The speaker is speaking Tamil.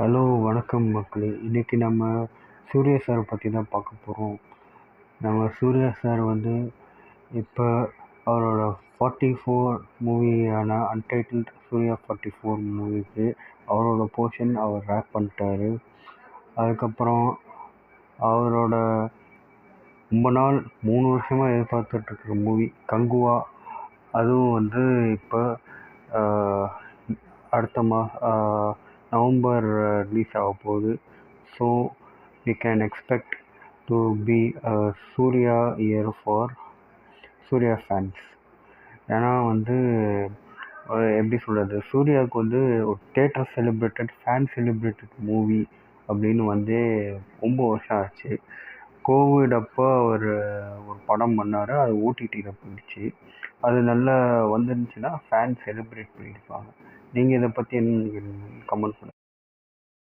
ஹலோ வணக்கம் மக்களே. இன்றைக்கி நம்ம சூர்யா சார் பற்றி தான் பார்க்க போகிறோம் நம்ம சூர்யா சார் வந்து இப்போ அவரோட ஃபார்ட்டி ஃபோர் மூவியான அன்டைட்டில்ட் சூர்யா ஃபார்ட்டி ஃபோர் மூவிக்கு அவரோட போர்ஷன் அவர் ரேப் பண்ணிட்டாரு. அதுக்கப்புறம் அவரோட ரொம்ப நாள் மூணு வருஷமாக எதிர்பார்த்துட்ருக்குற மூவி கங்குவா. அதுவும் வந்து இப்போ அடுத்த மா நவம்பர் ரிலீஸ் ஆக போகுது so we can expect to be Suriya year for Suriya fans ஏன்னா வந்து எப்படி சொல்கிறது சூர்யாவுக்கு வந்து ஒரு theatre celebrated fan celebrated movie அப்படின்னு வந்து ரொம்ப வருஷம் ஆச்சு. கோவிட் அப்போ அவர் படம் பண்ணார் அது ஓடிடியில் போயிடுச்சு. அது நல்லா வந்துருந்துச்சுன்னா ஃபேன் செலிப்ரேட் பண்ணியிருப்பாங்க. நீங்கள் இதை பற்றி என்ன நினைக்கிறீங்க? கமெண்ட் பண்ணுங்கள்